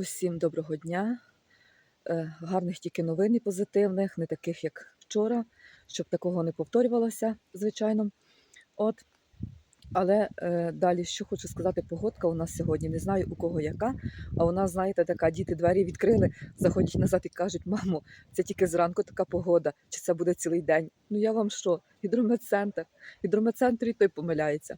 Усім доброго дня. Е, Гарних тільки новин і позитивних, не таких, як вчора, щоб такого не повторювалося, звичайно. От. Але е, далі, що хочу сказати, погодка у нас сьогодні. Не знаю у кого яка. А у нас, знаєте, така діти двері відкрили, заходять назад і кажуть, мамо, це тільки зранку така погода, чи це буде цілий день. Ну я вам що? Гідрометцентр. Гідрометцентр і той помиляється.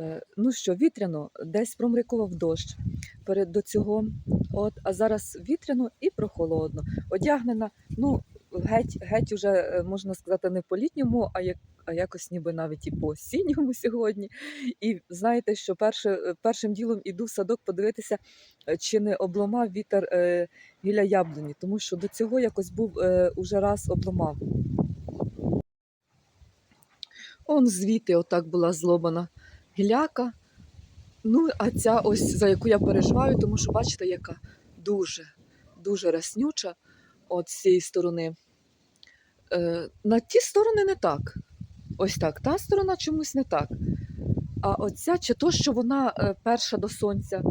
Е, ну що, вітряно, десь промрикував дощ перед до цього. От, а зараз вітряно і прохолодно. Одягнена, ну, геть, геть уже, е, можна сказати, не по літньому, а як. А якось ніби навіть і по осінньому сьогодні. І знаєте, що перше, е, першим ділом іду в садок подивитися, чи не обламав вітер е, гілля яблуні, тому що до цього якось був е, уже раз обламав. Он звідти отак була злобана гіляка. Ну, а ця ось за яку я переживаю, тому що бачите, яка дуже, дуже раснюча от з цієї сторони. Е, на ті сторони не так. Ось так. Та сторона чомусь не так. А оця, чи то, що вона е, перша до сонця,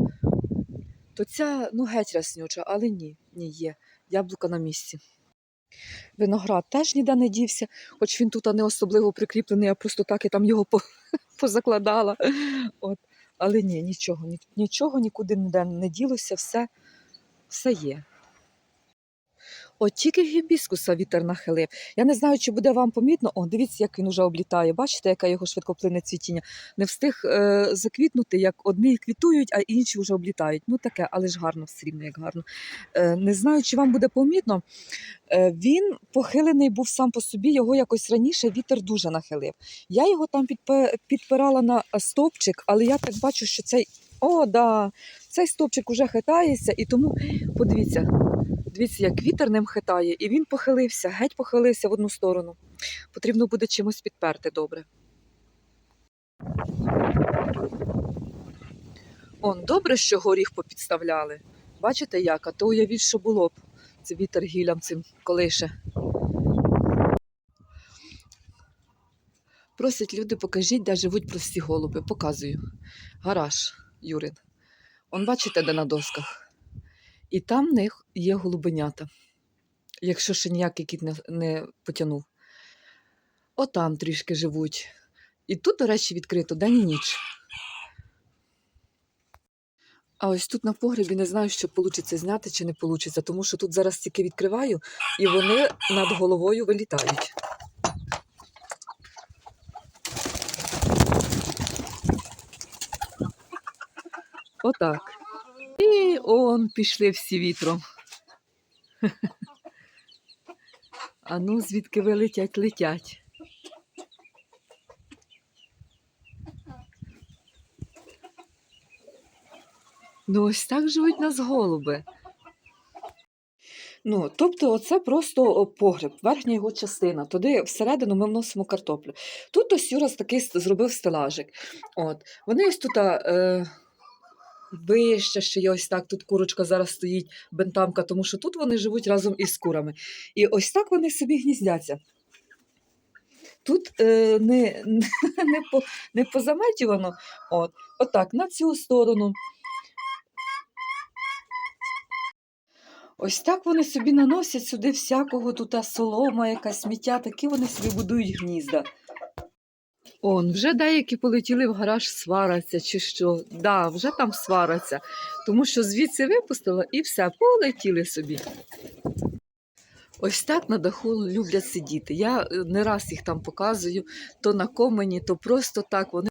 то ця ну, геть раснюча, але ні, ні, є. Яблука на місці. Виноград теж ніде не дівся, хоч він тут не особливо прикріплений, я просто так і там його по- позакладала. От. Але ні, нічого, ні- нічого нікуди не ділося, все, все є. От тільки гібіскуса вітер нахилив. Я не знаю, чи буде вам помітно. О, дивіться, як він уже облітає. Бачите, яке його швидкоплинне цвітіння. Не встиг е, заквітнути, як одні квітують, а інші вже облітають. Ну таке, але ж гарно, все рівно, як гарно. Е, не знаю, чи вам буде помітно. Е, він похилений був сам по собі, його якось раніше вітер дуже нахилив. Я його там підпирала на стовпчик, але я так бачу, що цей. О, да, цей стовпчик уже хитається, і тому подивіться, дивіться, як вітер ним хитає, і він похилився, геть похилився в одну сторону. Потрібно буде чимось підперти добре. Он, добре, що горіх попідставляли. Бачите як? А то уявіть, що було б. Це вітер гілям цим колише. Просять люди, покажіть, де живуть прості голуби. Показую. Гараж Юрин. Он бачите, де на досках. І там в них є голубенята, якщо ще ніякий кіт не, не потягнув. Отам трішки живуть. І тут, до речі, відкрито день і ніч. А ось тут на погребі не знаю, що вийде зняти чи не вийде, тому що тут зараз тільки відкриваю, і вони над головою вилітають. Отак. І он пішли всі вітром. А ну, звідки ви летять. Ну, ось так живуть нас голуби. Ну, тобто, оце просто погреб, верхня його частина. Туди всередину ми вносимо картоплю. Тут ось Юрас такий зробив стелажик. От. Вони ось тут е, вище ще є ось так. Тут курочка зараз стоїть, бентамка, тому що тут вони живуть разом із курами. І ось так вони собі гніздяться. Тут е, не, не, по, не позаметювано, от, отак, на цю сторону. Ось так вони собі наносять сюди всякого тут солома, якась сміття, такі вони собі будують гнізда. Он, вже деякі полетіли в гараж свараться чи що. Да, вже там свараться, тому що звідси випустила і все, полетіли собі. Ось так на даху люблять сидіти. Я е, не раз їх там показую, то на комені, то просто так. Вони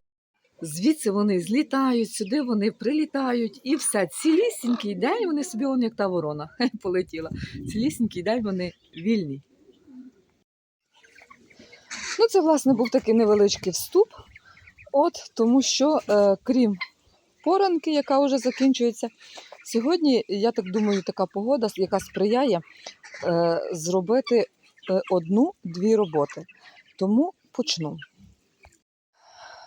Звідси вони злітають, сюди вони прилітають, і все. Цілісінький день вони собі, он як та ворона полетіла. Цілісінький день вони вільні. Ну, це, власне, був такий невеличкий вступ. От, тому що, е, крім поранки, яка вже закінчується, сьогодні, я так думаю, така погода, яка сприяє е, зробити е, одну-дві роботи. Тому почну.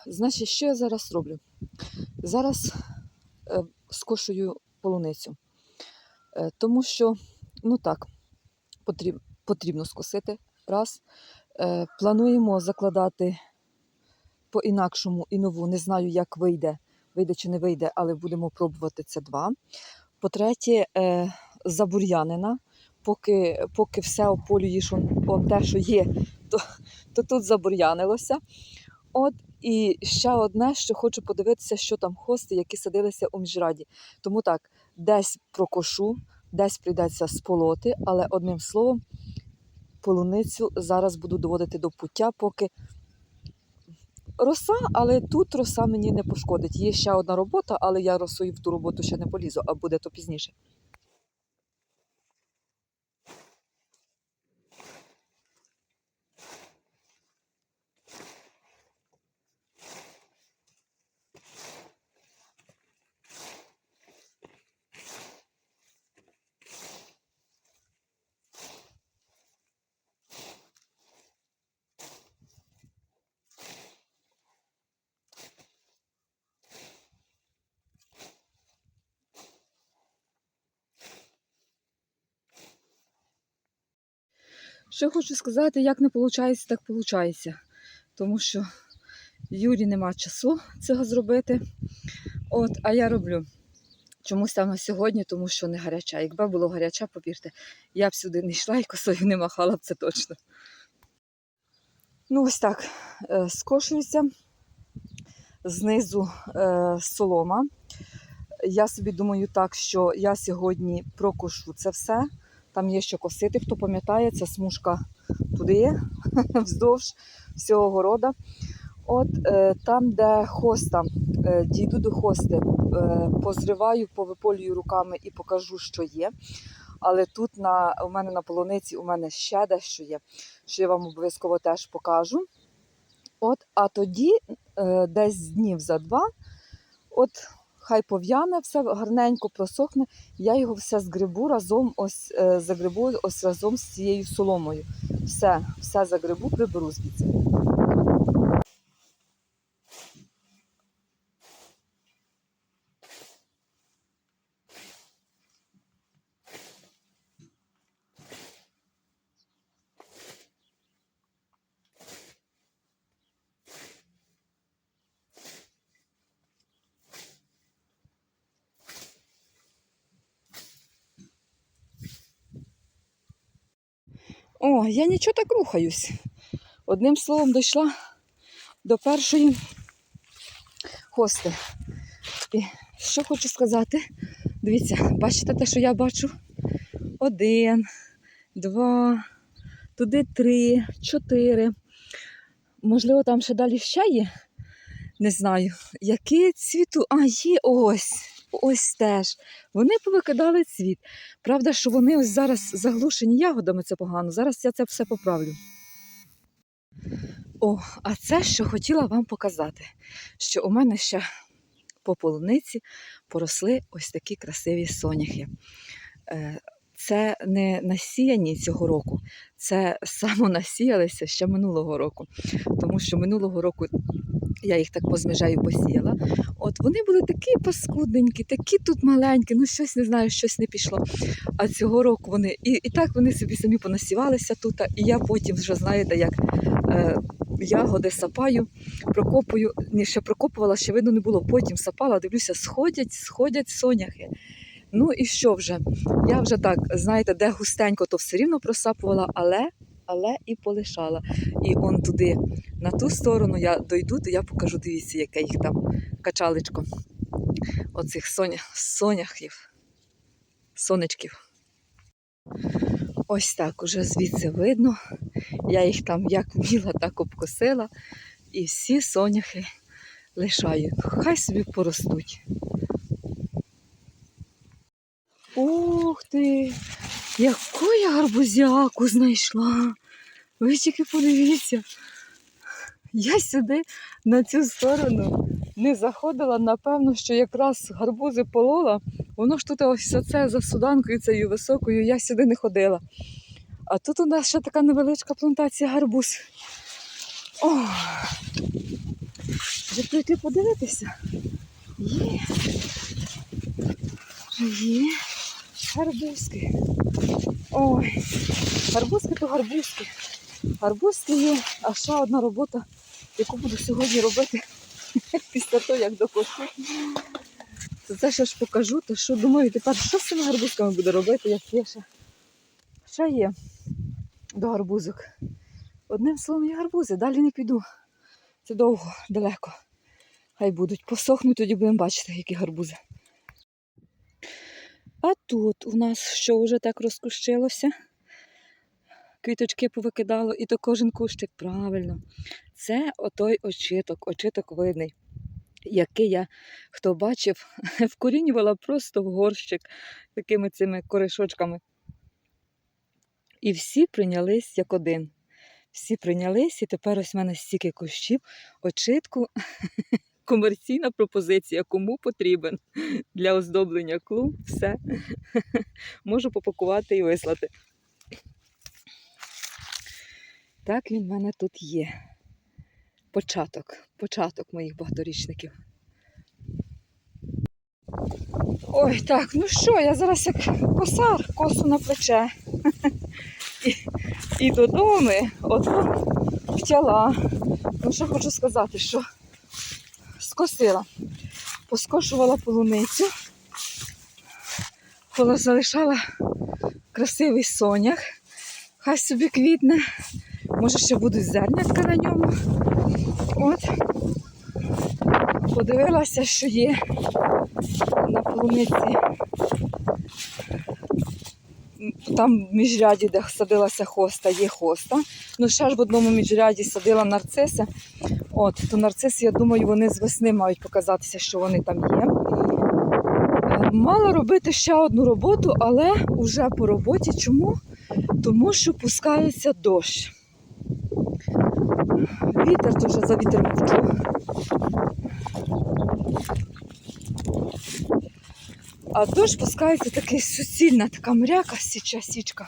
Значить, що я зараз роблю? Зараз е, скошую полуницю, е, тому що, ну так, потріб, потрібно скосити раз. Е, плануємо закладати по-інакшому і нову. Не знаю, як вийде, вийде чи не вийде, але будемо пробувати це два. По-третє, е, забур'янина. Поки, поки все ополюєш он, он те, що є, то, то тут забур'янилося. От і ще одне, що хочу подивитися, що там хости, які садилися у міжраді. Тому так, десь прокошу, десь прийдеться сполоти, але одним словом, полуницю зараз буду доводити до пуття, поки роса, але тут роса мені не пошкодить. Є ще одна робота, але я росою в ту роботу ще не полізу, а буде то пізніше. Що хочу сказати, як не виходить, так виходить. Тому що Юрі нема часу цього зробити. От, а я роблю. Чомусь саме сьогодні, тому що не гаряча. Якби було гаряча, повірте, я б сюди не йшла і косою не махала б це точно. Ну, ось так. е, Скошується знизу е, солома. Я собі думаю так, що я сьогодні прокошу це все. Там є що косити, хто пам'ятає, це смужка туди, вздовж всього города. От е, там, де хоста, е, дійду до хости, е, позриваю, повиполюю руками і покажу, що є. Але тут на, у мене на полуниці у мене ще дещо є, що я вам обов'язково теж покажу. От, а тоді, е, десь днів за два, от хай пов'яне, все гарненько просохне, я його все згребу разом, ось е, загребу ось разом з цією соломою. Все, все загребу, приберу звідси. О, я нічого так рухаюсь. Одним словом, дійшла до першої хости. І що хочу сказати? Дивіться, бачите те, що я бачу? Один, два, туди три, чотири. Можливо, там ще далі ще є. Не знаю, які цвіту. А, є ось. Ось теж. Вони повикидали цвіт. Правда, що вони ось зараз заглушені ягодами, це погано. Зараз я це все поправлю. О, а це, що хотіла вам показати, що у мене ще по полуниці поросли ось такі красиві соняхи. Е, Це не насіяні цього року, це самонасіялися ще минулого року. Тому що минулого року я їх так по зміжею посіяла. От вони були такі паскудненькі, такі тут маленькі, ну щось не знаю, щось не пішло. А цього року вони і, і так вони собі самі понасівалися тут. І я потім вже знаєте, як е, ягоди сапаю, прокопую. Ні, ще прокопувала, ще видно не було. Потім сапала, дивлюся, сходять, сходять соняхи. Ну і що вже? Я вже так, знаєте, де густенько, то все рівно просапувала, але, але і полишала. І он туди, на ту сторону я дойду, то я покажу, дивіться, яке їх там качалечко. Оцих соня, соняхів, сонечків. Ось так уже звідси видно. Я їх там як вміла, так обкосила. І всі соняхи лишаю. Хай собі поростуть. Ух ти! Яку я гарбузяку знайшла! Ви тільки подивіться. Я сюди на цю сторону не заходила, напевно, що якраз гарбузи полола. Воно ж тут ось це за суданкою цією високою, я сюди не ходила. А тут у нас ще така невеличка плантація гарбуз. О! Вже прийти подивитися. Є. Є. Гарбузки. Ой, гарбузки то гарбузки. Гарбузки є, а ще одна робота, яку буду сьогодні робити після того, як докошу. То це ще ж покажу, то що думаю, тепер що з цими гарбузками буде робити, як є ще. Ще є до гарбузок. Одним словом, є гарбузи, далі не піду. Це довго, далеко. Хай будуть. Посохнуть, тоді будемо бачити, які гарбузи. А тут у нас що вже так розкущилося? Квіточки повикидало, і то кожен кущик правильно. Це отой очиток, очиток видний, який я, хто бачив, вкорінювала просто в горщик такими цими коришочками. І всі прийнялись як один. Всі прийнялись, і тепер ось в мене стільки кущів, очитку. Комерційна пропозиція, кому потрібен для оздоблення клумб, все можу попакувати і вислати. Так він в мене тут є. Початок, початок моїх багаторічників. Ой, так, ну що, я зараз як косар, косу на плече. І, і додому от втяла. Ну що хочу сказати, що скосила, поскошувала полуницю, коли залишала красивий сонях, хай собі квітне. Може, ще будуть зернятка на ньому. От. Подивилася, що є на полуниці. Там в міжряді, де садилася хоста, є хоста. Ну, ще ж в одному міжряді садила нарциси. От, то нарциси, я думаю, вони з весни мають показатися, що вони там є. Е, Мала робити ще одну роботу, але вже по роботі. Чому? Тому що пускається дощ. Вітер вже за вітер мовчу. А дощ пускається такий суцільна, така мряка, січа січка.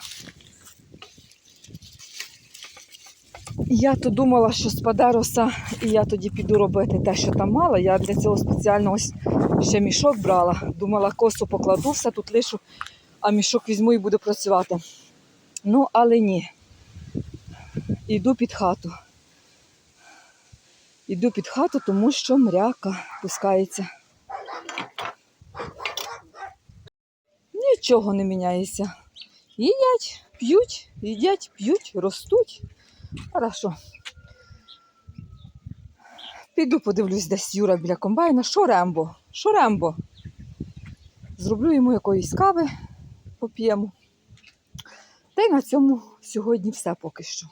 Я то думала, що спаде роса, і я тоді піду робити те, що там мала. Я для цього спеціально ось ще мішок брала. Думала, косу покладу, все тут лишу, а мішок візьму і буду працювати. Ну, але ні. Іду під хату. Іду під хату, тому що мряка пускається. Нічого не міняється. Їдять, п'ють, їдять, п'ють, ростуть. Хорошо. Піду подивлюсь десь Юра біля комбайна. Що Рембо? Що Рембо? Зроблю йому якоїсь кави, поп'ємо. Та й на цьому сьогодні все поки що.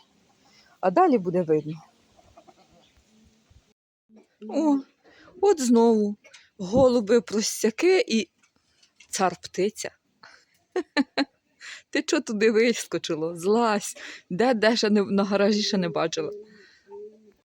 А далі буде видно. О, от знову голуби простяки і цар птиця. Ти чого туди вискочило? Злазь, де, де ще не, на гаражі ще не бачила.